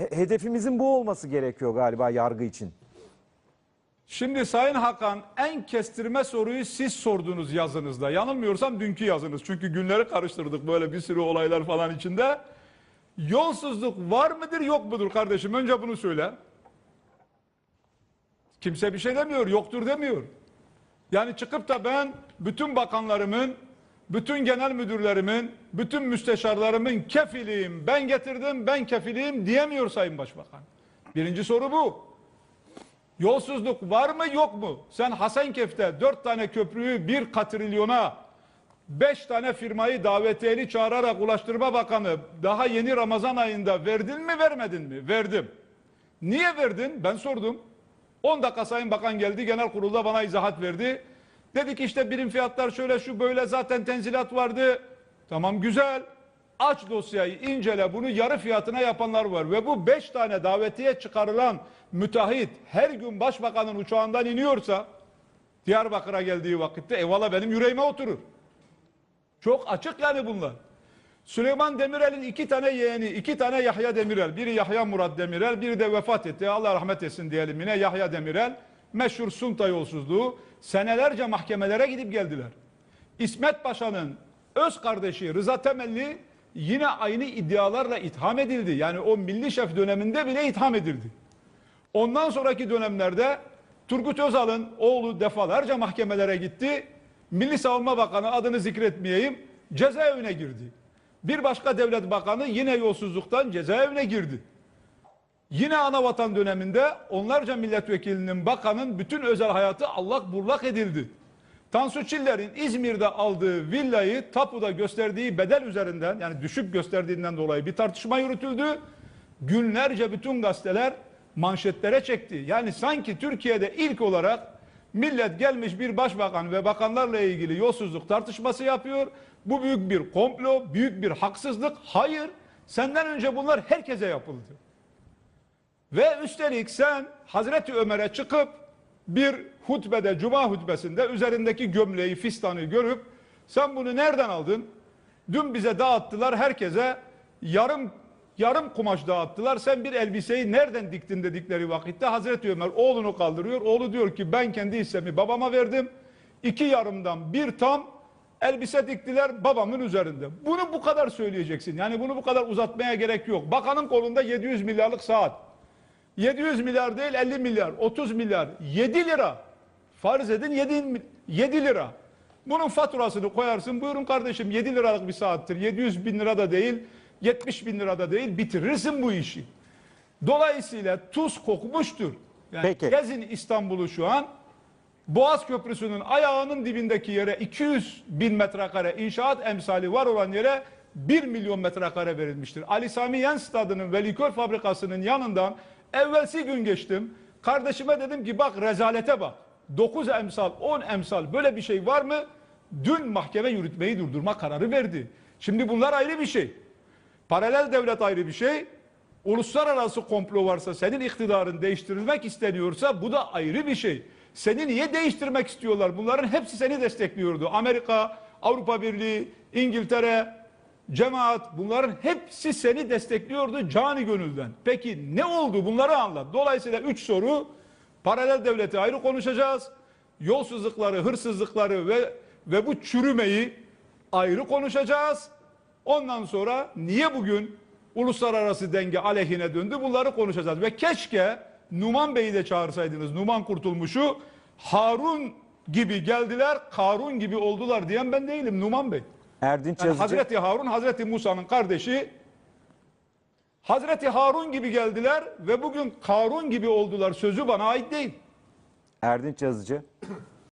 He- Hedefimizin bu olması gerekiyor galiba yargı için. Şimdi Sayın Hakan en kestirme soruyu siz sordunuz yazınızda. Yanılmıyorsam dünkü yazınız. Çünkü günleri karıştırdık böyle bir sürü olaylar falan içinde. Yolsuzluk var mıdır yok mudur kardeşim? Önce bunu söyle. Kimse bir şey demiyor, yoktur demiyor. Yani çıkıp da ben bütün bakanlarımın, bütün genel müdürlerimin, bütün müsteşarlarımın kefiliyim, ben getirdim, ben kefiliyim diyemiyor Sayın Başbakan. Birinci soru bu. Yolsuzluk var mı yok mu? Sen Hasankeyf'te dört tane köprüyü bir katrilyona, beş tane firmayı davetiyeli çağırarak Ulaştırma Bakanı daha yeni Ramazan ayında verdin mi vermedin mi? Verdim. Niye verdin? Ben sordum. 10 dakika Sayın Bakan geldi genel kurulda bana izahat verdi. Dedik işte birim fiyatlar şöyle şu böyle zaten tenzilat vardı. Tamam güzel. Aç dosyayı incele bunu yarı fiyatına yapanlar var. Ve bu 5 tane davetiye çıkarılan müteahhit her gün başbakanın uçağından iniyorsa Diyarbakır'a geldiği vakitte eyvallah benim yüreğime oturur. Çok açık yani bunlar. Süleyman Demirel'in iki tane yeğeni, iki tane Yahya Demirel. Biri Yahya Murat Demirel, biri de vefat etti. Allah rahmet etsin diyelim yine Yahya Demirel. Meşhur Sunta yolsuzluğu. Senelerce mahkemelere gidip geldiler. İsmet Paşa'nın öz kardeşi Rıza Temelli yine aynı iddialarla itham edildi. Yani o milli şef döneminde bile itham edildi. Ondan sonraki dönemlerde Turgut Özal'ın oğlu defalarca mahkemelere gitti. Milli Savunma Bakanı adını zikretmeyeyim cezaevine girdi. Bir başka devlet bakanı yine yolsuzluktan cezaevine girdi. Yine Anavatan döneminde onlarca milletvekilinin bakanın bütün özel hayatı allak burlak edildi. Tansu Çiller'in İzmir'de aldığı villayı tapuda gösterdiği bedel üzerinden yani düşük gösterdiğinden dolayı bir tartışma yürütüldü. Günlerce bütün gazeteler manşetlere çekti. Yani sanki Türkiye'de ilk olarak millet gelmiş bir başbakan ve bakanlarla ilgili yolsuzluk tartışması yapıyor. Bu büyük bir komplo, büyük bir haksızlık. Hayır, senden önce bunlar herkese yapıldı. Ve üstelik sen Hazreti Ömer'e çıkıp bir hutbede, cuma hutbesinde üzerindeki gömleği, fistanı görüp sen bunu nereden aldın? Dün bize dağıttılar herkese yarım yarım kumaş dağıttılar. Sen bir elbiseyi nereden diktin dedikleri vakitte Hazreti Ömer oğlunu kaldırıyor. Oğlu diyor ki ben kendi hissemi babama verdim. İki yarımdan bir tam elbise diktiler babamın üzerinde. Bunu bu kadar söyleyeceksin. Yani bunu bu kadar uzatmaya gerek yok. Bakanın kolunda 700 milyarlık saat. 700 milyar değil 50 milyar, 30 milyar, 7 lira. Farz edin 7, 7 lira. Bunun faturasını koyarsın. Buyurun kardeşim 7 liralık bir saattir. 700 bin lira da değil, 70 bin lira da değil. Bitirirsin bu işi. Dolayısıyla tuz kokmuştur. Yani Peki. Gezin İstanbul'u şu an. Boğaz Köprüsü'nün ayağının dibindeki yere 200 bin metrekare inşaat emsali var olan yere 1 milyon metrekare verilmiştir. Ali Sami Yen Stadı'nın ve likör fabrikasının yanından evvelsi gün geçtim. Kardeşime dedim ki bak rezalete bak. 9 emsal, 10 emsal böyle bir şey var mı? Dün mahkeme yürütmeyi durdurma kararı verdi. Şimdi bunlar ayrı bir şey. Paralel devlet ayrı bir şey. Uluslararası komplo varsa senin iktidarın değiştirilmek isteniyorsa bu da ayrı bir şey. Seni niye değiştirmek istiyorlar? Bunların hepsi seni destekliyordu. Amerika, Avrupa Birliği, İngiltere, cemaat bunların hepsi seni destekliyordu cani gönülden. Peki ne oldu? Bunları anlat. Dolayısıyla üç soru. Paralel devleti ayrı konuşacağız. Yolsuzlukları, hırsızlıkları ve ve bu çürümeyi ayrı konuşacağız. Ondan sonra niye bugün uluslararası denge aleyhine döndü bunları konuşacağız. Ve keşke Numan Bey'i de çağırsaydınız. Numan Kurtulmuş'u Harun gibi geldiler, Karun gibi oldular diyen ben değilim Numan Bey. Erdinç Yani Yazıcı. Hazreti Harun, Hazreti Musa'nın kardeşi. Hazreti Harun gibi geldiler ve bugün Karun gibi oldular. Sözü bana ait değil. Erdinç Yazıcı.